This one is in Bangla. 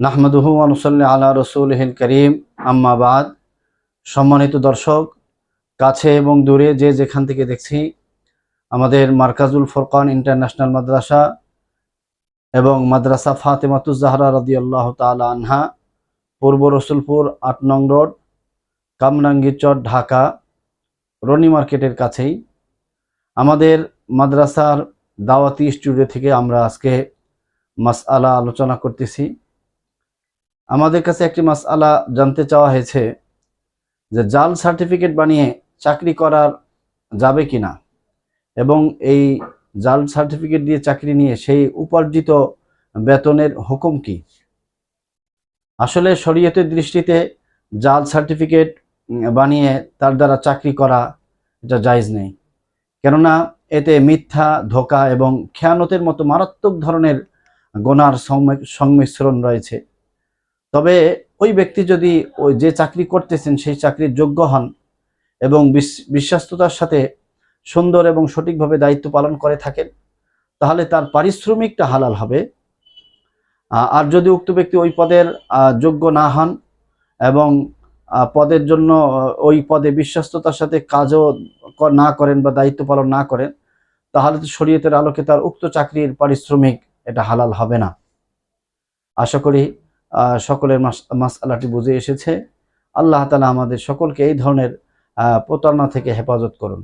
নাহমাদুহু আনুসল্লি আলা রসুলহিল করিম। আম্মাবাদ সম্মানিত দর্শক, কাছে এবং দূরে যে যেখান থেকে দেখছি, আমাদের মার্কাজুল ফোরকান ইন্টারন্যাশনাল মাদ্রাসা এবং মাদ্রাসা ফাতেমাতুজাহরা রদিয়াল্লাহ তালা আনহা, পূর্ব রসুলপুর আট নং রোড কামরাঙ্গীরচর ঢাকা, রনি মার্কেটের কাছেই। আমাদের মাদ্রাসার দাওয়াতি স্টুডিও থেকে আমরা আজকে মাসআলা আলোচনা করতেছি। আমাদের কাছে একটি মাসআলা জানতে চাওয়া হয়েছে যে জাল সার্টিফিকেট বানিয়ে চাকরি করার যাবে কি না এবং এই জাল সার্টিফিকেট দিয়ে চাকরি নিয়ে সেই উপার্জিত বেতনের হুকুম কি? আসলে শরীয়তের দৃষ্টিতে জাল সার্টিফিকেট বানিয়ে তার দ্বারা চাকরি করা এটা জায়জ নেই। কেননা এতে মিথ্যা, ধোকা এবং খেয়ানতের মতো মারাত্মক ধরনের গোনার সংমিশ্রণ রয়েছে। তবে ওই ব্যক্তি যদি ওই যে চাকরি করতেছেন, সেই চাকরির যোগ্য হন এবং বিশ- বিশ্বাস্ততার সাথে সুন্দর এবং সঠিকভাবে দায়িত্ব পালন করে থাকেন, তাহলে তার পারিশ্রমিকটা হালাল হবে। আর যদি উক্ত ব্যক্তি ওই পদের যোগ্য না হন এবং পদের জন্য ওই পদে বিশ্বস্ততার সাথে কাজও না করেন বা দায়িত্ব পালন না করেন, তাহলে তো শরীয়তের আলোকে তার উক্ত চাকরির পারিশ্রমিক এটা হালাল হবে না। আশা করি সকলের মাস, মাসআলাটি বুঝে এসেছে। আল্লাহ তালা আমাদের সকলকে এই ধরনের প্রতারণা থেকে হেফাজত করুন।